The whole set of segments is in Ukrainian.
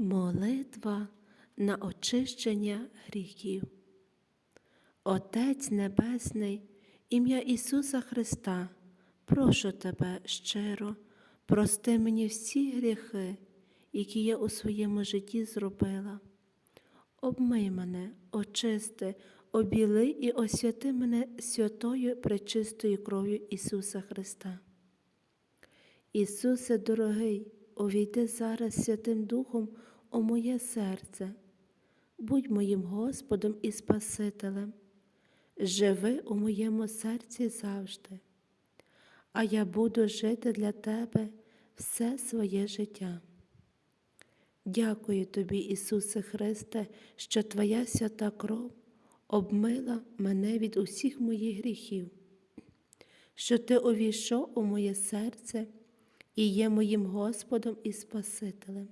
Молитва на очищення гріхів. Отець Небесний, ім'я Ісуса Христа, прошу Тебе щиро, прости мені всі гріхи, які я у своєму житті зробила. Обмий мене, очисти, обіли і освяти мене святою пречистою кров'ю Ісуса Христа. Ісусе дорогий, увійди зараз Святим Духом у моє серце, будь моїм Господом і Спасителем, живи у моєму серці завжди, а я буду жити для Тебе все своє життя. Дякую Тобі, Ісусе Христе, що Твоя свята кров обмила мене від усіх моїх гріхів, що Ти увійшов у моє серце і є моїм Господом і Спасителем.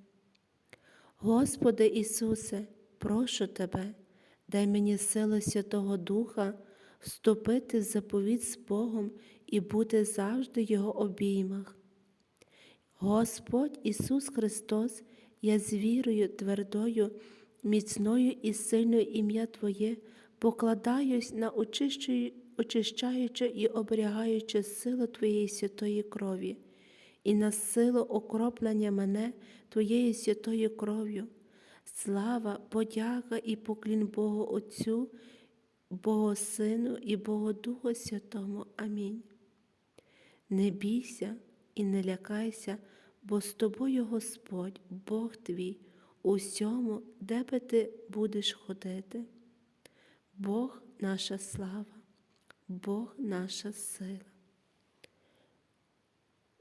Господи Ісусе, прошу Тебе, дай мені силу Святого Духа вступити в заповідь з Богом і бути завжди в Його обіймах. Господь Ісус Христос, я з вірою твердою, міцною і сильною ім'я Твоє покладаюсь на очищую- очищаюче і оберігаюче силу Твоєї святої крові і на силу окроплення мене Твоєю святою кров'ю. Слава, подяка і поклін Богу Отцю, Богу Сину і Богу Духу Святому. Амінь. Не бійся і не лякайся, бо з тобою Господь, Бог твій, у всьому, де би ти будеш ходити. Бог наша слава, Бог наша сила.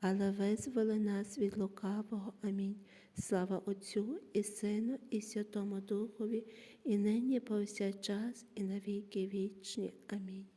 але визволи нас від лукавого. Амінь. Слава Отцю і Сину, і Святому Духові, і нині, повсякчас, і навіки вічні. Амінь.